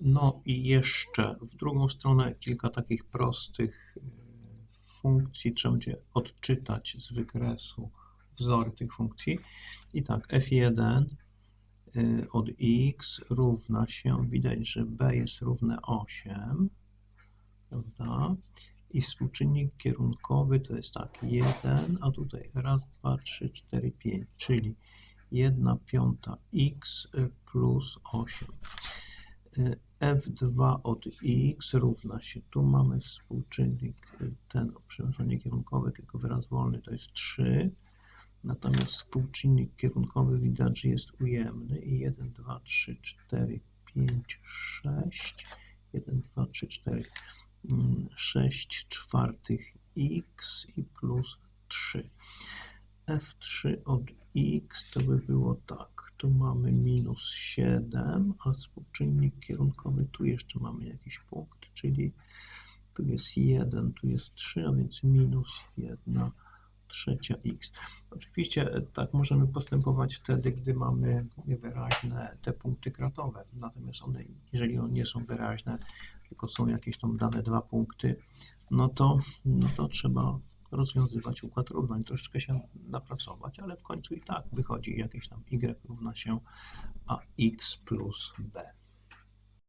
No i jeszcze w drugą stronę kilka takich prostych y, funkcji trzeba będzie odczytać z wykresu wzory tych funkcji. I tak, f1 y, od x równa się, widać, że b jest równe 8, prawda? I współczynnik kierunkowy to jest tak, 1, a tutaj raz, 2, 3, 4, 5, czyli 1 piąta x plus 8. f2 od x równa się, tu mamy współczynnik, ten przenoszenie kierunkowe, tylko wyraz wolny to jest 3, natomiast współczynnik kierunkowy widać, że jest ujemny i 1, 2, 3, 4, 5, 6, 1, 2, 3, 4, 6 czwartych x i plus 3 f3 od x to by było tak, tu mamy minus 7, a współczynnik kierunkowy, tu jeszcze mamy jakiś punkt, czyli tu jest 1, tu jest 3, a więc minus 1 trzecia x. Oczywiście e, tak możemy postępować wtedy, gdy mamy wyraźne te punkty kratowe, natomiast one, jeżeli one nie są wyraźne, tylko są jakieś tam dane dwa punkty, no to, no to trzeba rozwiązywać układ równań, troszeczkę się napracować, ale w końcu i tak wychodzi jakieś tam y równa się a x plus b.